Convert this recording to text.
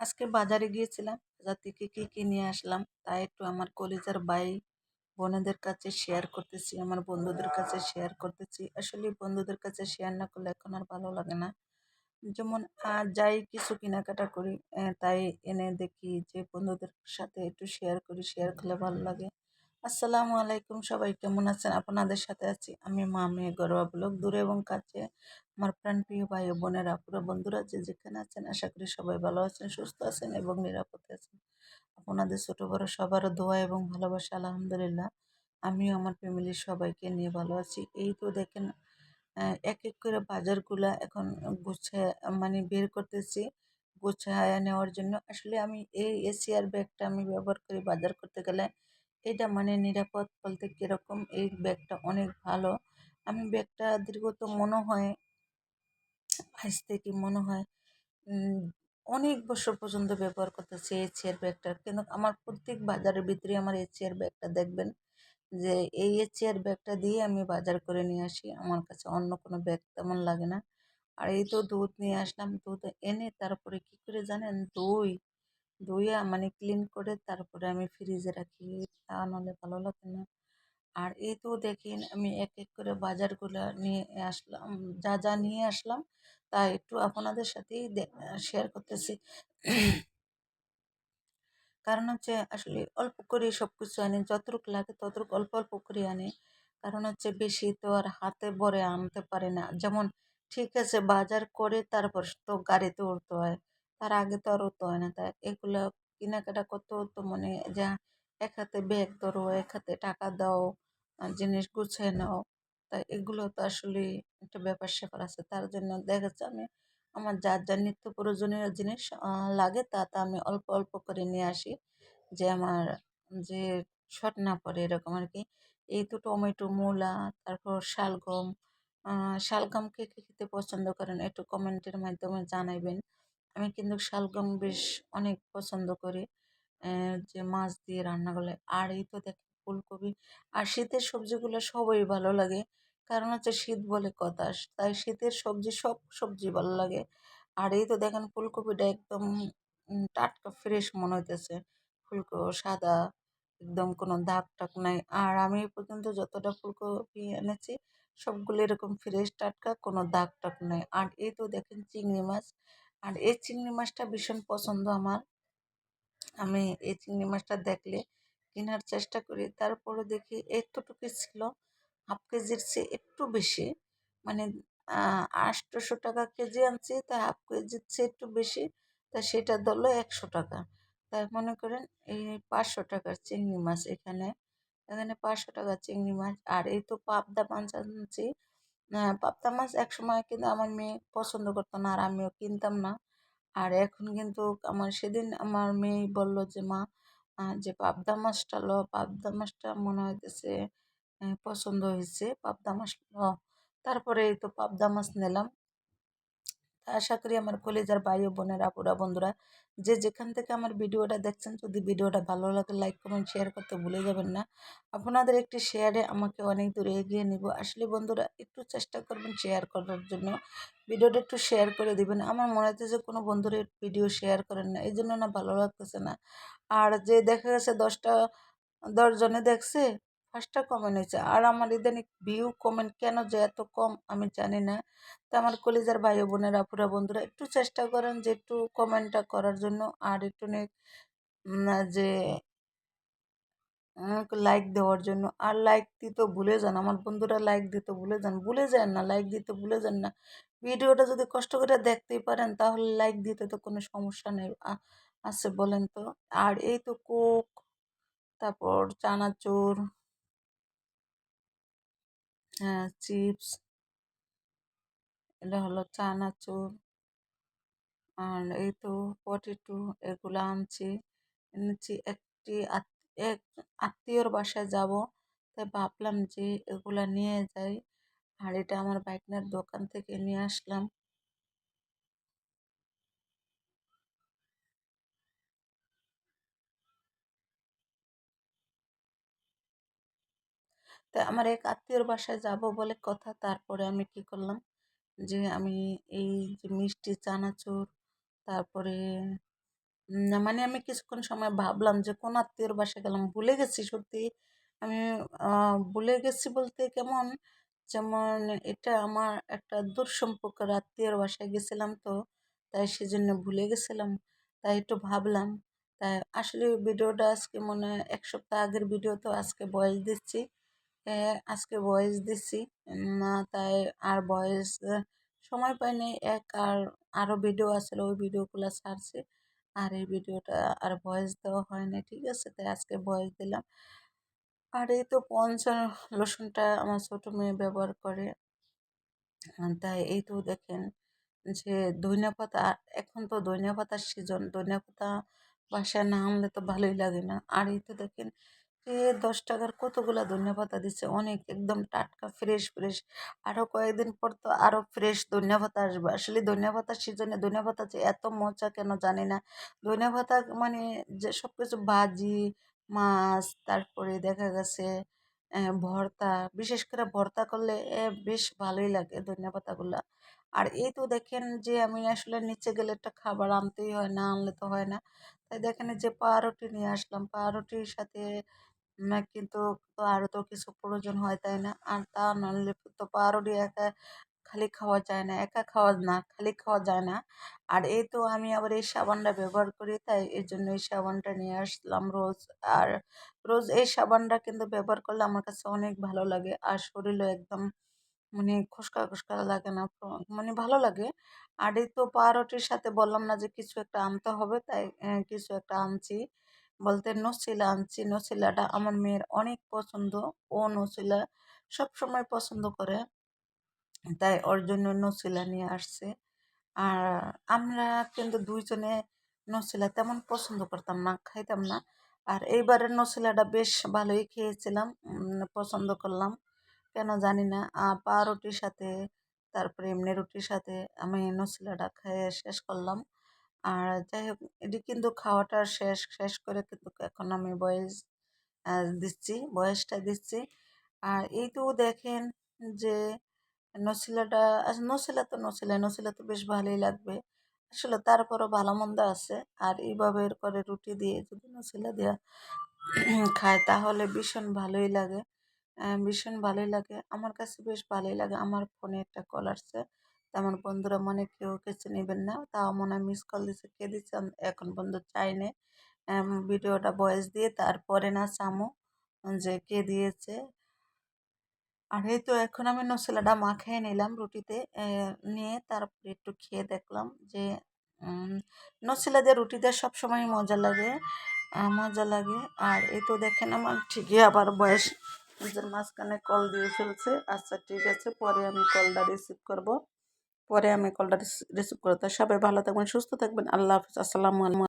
আজকে বাজারে গিয়েছিলাম। বাজার থেকে কী কী নিয়ে আসলাম তা একটু আমার কলিজার ভাই বোনেদের কাছে শেয়ার করতেছি, আমার বন্ধুদের কাছে শেয়ার করতেছি। আসলে বন্ধুদের কাছে শেয়ার না করলে এখন আর ভালো লাগে না। যেমন আর যাই কিছু কেনাকাটা করি তাই এনে দেখি যে বন্ধুদের সাথে একটু শেয়ার করি শেয়ার করলে ভালো লাগে। আসসালামু আলাইকুম সবাই, কেমন আছেন? আপনাদের সাথে আছি আমি মা মেয়ে গর্বা ব্লগ। দূরে এবং কাছে আমার প্রাণপ্রিয় ভাই ও বোনেরা পুরো বন্ধুরা যে যেখানে আছেন, আশা করি সবাই ভালো আছেন, সুস্থ আছেন এবং নিরাপদে আছেন। আপনাদের ছোটো বড় সবারও দোয়া এবং ভালোবাসা, আলহামদুলিল্লাহ। আমিও আমার ফ্যামিলির সবাইকে নিয়ে ভালো আছি। এই তো দেখেন এক এক করে বাজারগুলা এখন গুছায় মানে বের করতেছি, গুছায় নেওয়ার জন্য। আসলে আমি এই এশিয়ার ব্যাগটা আমি ব্যবহার করি বাজার করতে গেলে। এটা মানে নিরাপদ বলতে কীরকম? এই ব্যাগটা অনেক ভালো। আমি ব্যাগটা দীর্ঘত মনে হয়, আজ থেকে মনে হয় অনেক বছর পর্যন্ত ব্যবহার করতেছি এই চেয়ার ব্যাগটা। কিন্তু আমার প্রত্যেক বাজারের ভিতরে আমার এই চেয়ার ব্যাগটা দেখবেন যে, এই চেয়ার ব্যাগটা দিয়ে আমি বাজার করে নিয়ে আসি। আমার কাছে অন্য কোনো ব্যাগ তেমন লাগে না। আর এই তো দুধ নিয়ে আসলাম, দুধ এনে তারপরে কি করে জানেন? দই। ধুইয়া মানে ক্লিন করে তারপরে আমি ফ্রিজে রাখি। তা নাহলে ভালো লাগে না। আর এই তো দেখেন, আমি এক এক করে বাজারগুলো নিয়ে আসলাম, যা যা নিয়ে আসলাম, তা একটু আপনাদের সাথেই শেয়ার করতেছি। কারণ হচ্ছে আসলে অল্প করে সব কিছু আনি, যতটুকু লাগে ততটুকু অল্প অল্প করে আনি। কারণ হচ্ছে বেশি তো আর হাতে ভরে আনতে পারে না। যেমন ঠিক আছে, বাজার করে তারপর তো গাড়িতে উঠতে হয়। তার আগে তো আর হয় না। তাই এগুলো কেনাকাটা করতে তো মানে যা এক হাতে ব্যাগ ধরো, এক হাতে টাকা দাও জিনিস গুছিয়ে নাও। তাই এগুলো তো আসলে একটা ব্যাপার স্যাপার আছে। তার জন্য দেখা যাচ্ছে আমি আমার যার যা নিত্য প্রয়োজনীয় জিনিস লাগে তা তা আমি অল্প অল্প করে নিয়ে আসি। যে আমার যে শর্ট না পড়ে এরকম আর কি এই তো টমেটো, মূলা, তারপর শালগম শালগম কে কে খেতে পছন্দ করেন একটু কমেন্টের মাধ্যমে জানাইবেন। আমি কিন্তু শালগম বেশ অনেক পছন্দ করি। যে মাছ দিয়ে রান্না করলে। আর এই তো দেখেন ফুলকপি আর শীতের সবজিগুলো সবই ভালো লাগে। কারণ হচ্ছে শীত বলে কথা। তাই শীতের সবজি সব সবজি ভালো লাগে। আর এই তো দেখেন ফুলকপিটা একদম টাটকা ফ্রেশ মনে হইতেছে। ফুলকপি সাদা, একদম কোনো দাগ টাক নাই। আর আমি পর্যন্ত যতটা ফুলকপি এনেছি, সবগুলো এরকম ফ্রেশ, টাটকা, কোনো দাগ টাক নাই। আর এই তো দেখেন চিংড়ি মাছ। আর এই চিংড়ি মাছটা ভীষণ পছন্দ আমার। আমি এই চিংড়ি মাছটা দেখলে কেনার চেষ্টা করি। তারপরে দেখি এতটুকু ছিল, হাফ কেজির চেয়ে একটু বেশি। মানে আটশোশো টাকা কেজি আনছি, তা হাফ কেজির চেয়ে একটু বেশি, তা সেটা ধরলো একশো টাকা। তাই মনে করেন এই পাঁচশো টাকার চিংড়ি মাছ এখানে এখানে পাঁচশো টাকার চিংড়ি মাছ। আর এই তো পাবদা মাছ আনছি পাবদা মাছ এক সময় কিন্তু আমার মেয়ে পছন্দ করতো না, আর আমিও কিনতাম না। আর এখন কিন্তু আমার সেদিন আমার মেয়ে বলল যে, মা যে পাবদা মাছটা ল, পাবদা মাছটা মনে হইতেছে পছন্দ হয়েছে পাবদা মাছ ল। তারপরে তো পাবদা মাছ নিলাম। তা আশা করি আমার কলেজার ভাই ও বোনেরা আপুরা বন্ধুরা, যে যেখান থেকে আমার ভিডিওটা দেখছেন, যদি ভিডিওটা ভালো লাগে লাইক, কমেন্ট, শেয়ার করতে ভুলে যাবেন না। আপনাদের একটি শেয়ারে আমাকে অনেক দূরে এগিয়ে নিব। আসলে বন্ধুরা, একটু চেষ্টা করবেন শেয়ার করার জন্য। ভিডিওটা একটু শেয়ার করে দিবেন। আমার মনে হচ্ছে যে কোনো বন্ধুরা ভিডিও শেয়ার করেন না। এই জন্য না ভালো লাগতেছে না। আর যে দেখা গেছে দশটা, দশজনে দেখছে পাঁচটা কমেন্ট হয়েছে। আর আমার ইদানিং ভিউ কমেন্ট কেন যে এত কম আমি জানি না। তো আমার কলেজার ভাই বোনেরা আপুরা, বন্ধুরা একটু চেষ্টা করেন যে একটু কমেন্টটা করার জন্য। আর একটু যে লাইক দেওয়ার জন্য। আর লাইক দিতে ভুলে যান। আমার বন্ধুরা লাইক দিতে ভুলে যান। ভুলে যান না লাইক দিতে ভুলে যান না। ভিডিওটা যদি কষ্ট করে দেখতেই পারেন, তাহলে লাইক দিতে তো কোনো সমস্যা নেই। আছে বলেন তো। আর এই তো কোক তারপর চানাচুর চিপস। এটা হলো চানাচুর আর এই তো পটেটো এগুলো আনছি। এনেছি একটি এক আত্মীয়র বাসায় যাব। তাই ভাবলাম যে এগুলো নিয়ে যাই। আর এটা আমার বাইকনার দোকান থেকে নিয়ে আসলাম। তাই আমার এক আত্মীয়র বাসায় যাব বলে কথা তারপরে আমি কি করলাম যে আমি এই যে মিষ্টি চানাচুর তারপরে মানে আমি কিছুক্ষণ সময় ভাবলাম যে কোন আত্মীয়র বাসায় গেলাম। ভুলে গেছি সত্যি। আমি ভুলে গেছি বলতে কেমন, যেমন এটা আমার একটা দূর সম্পর্কের আত্মীয়র বাসায় গেছিলাম তো, তাই সেজন্য ভুলে গেছিলাম। তাই একটু ভাবলাম। তাই আসলে ভিডিওটা আজকে মনে ১ সপ্তাহ আগের ভিডিও তো আজকে ভয়েস দিচ্ছি। আজকে ভয়েস দিচ্ছি। তাই আর ভয়েস সময় পাইনি এক আর আরও ভিডিও আছিল ওই ভিডিওগুলা ছাড়ছি। আর এই ভিডিওটা আর ভয়েস দেওয়া হয় না ঠিক আছে? তাই আজকে ভয়েস দিলাম। আর এই তো পঞ্চ লোশনটা আমার ছোট মেয়ে ব্যবহার করে। তাই এই তো দেখেন যে ধইনা পাতা এখন তো ধইনা পাতার সিজন। ধইনা পাতা বাসায় না আনলে তো ভালোই লাগে না। আর এই তো দেখেন যে ৳১০ র কতগুলা ধইনা পাতা দিচ্ছে। অনেক একদম টাটকা ফ্রেশ, ফ্রেশ। আরও কয়েকদিন পর তো আরও ফ্রেশ ধইনা পাতা আসবে। আসলে ধইনা পাতার সিজনে ধইনা পাতা যে এত মজা কেন জানি না। ধইনা পাতা মানে যে সব কিছু ভাজি, মাছ, তারপরে দেখা গেছে ভর্তা, বিশেষ করে ভর্তা করলে বেশ ভালোই লাগে ধইনা পাতাগুলা। আর এই তো দেখেন যে আমি আসলে নিচে গেলে একটা খাবার আনতেই হয়, না আনলে তো হয় না। তাই দেখেন যে পাউরুটি নিয়ে আসলাম। পাউরুটির সাথে না কিন্তু তো আরও তো কিছু প্রয়োজন হয়, তাই না? আর তা নাহলে তো পাউরুটি একা খালি খাওয়া যায় না। একা খাওয়া না, খালি খাওয়া যায় না। আর এই তো আমি আবার এই সাবানটা ব্যবহার করি তাই এর জন্য এই সাবানটা নিয়ে আসলাম রোজ। আর রোজ এই সাবানটা কিন্তু ব্যবহার করলে আমার কাছে অনেক ভালো লাগে। আর শরীরও একদম মানে খসকা, খসকা লাগে না। মানে ভালো লাগে। আর এই তো পাউরুটির সাথে বললাম না যে কিছু একটা আনতে হবে তাই কিছু একটা আনছি। বলতে নছিলা আনছি। নছিলাটা আমার মেয়ের অনেক পছন্দ। ও নছিলা সবসময় পছন্দ করে। তাই ওর জন্য নছিলা নিয়ে আসছে। আর আমরা কিন্তু ২ জনে নছিলা তেমন পছন্দ করতাম না, খাইতাম না। আর এইবারের নছিলাটা বেশ ভালোই খেয়েছিলাম। পছন্দ করলাম। কেন জানি না। আ পাউরুটির সাথে তারপরে এমনি রুটির সাথে আমি নছিলাটা খেয়ে শেষ করলাম। আর যাই হোক এটি কিন্তু খাওয়াটা শেষ, শেষ করে কিন্তু এখন আমি ভয়েস আ দিচ্ছি, ভয়েসটা দিচ্ছি। আর এই তো দেখেন যে নসিলাটা নছিলা তো নসিলা নসিলা তো বেশ ভালোই লাগবে। আসলে তারপরও ভালো-মন্দ আছে। আর এইভাবে করে রুটি দিয়ে যদি নসিলা দেওয়া খায় তাহলে ভীষণ ভালোই লাগে। ভীষণ ভালোই লাগে। আমার কাছে বেশ ভালোই লাগে। আমার ফোনে একটা কল আসছে। তো আমার বন্ধুরা মনে কেউ কিছু নেবেন না। তাও মনে মিস কল দিছে। কে আম এখন পর্যন্ত চাই নাই। ভিডিওটা ভয়েস দিয়ে তারপরে না চামু, যে কে দিয়েছে। আর এই তো এখন আমি নছিলাটা মাখায় নিলাম রুটিতে। নিয়ে তারপরে একটু খেয়ে দেখলাম যে নছিলা দিয়ে রুটি দিয়ে সবসময়ই মজা লাগে। মজা লাগে। আর এই তো দেখেন আমার ঠিকই আবার বয়স নিজের মাঝখানে কল দিয়ে ফেলছে। আচ্ছা ঠিক আছে, পরে আমি কলটা রিসিভ করব। পরে আমি কলটা রিসিভ করে তো সবাই ভালো থাকবেন, সুস্থ থাকবেন। আল্লাহ হাফিজ। আসসালামু আল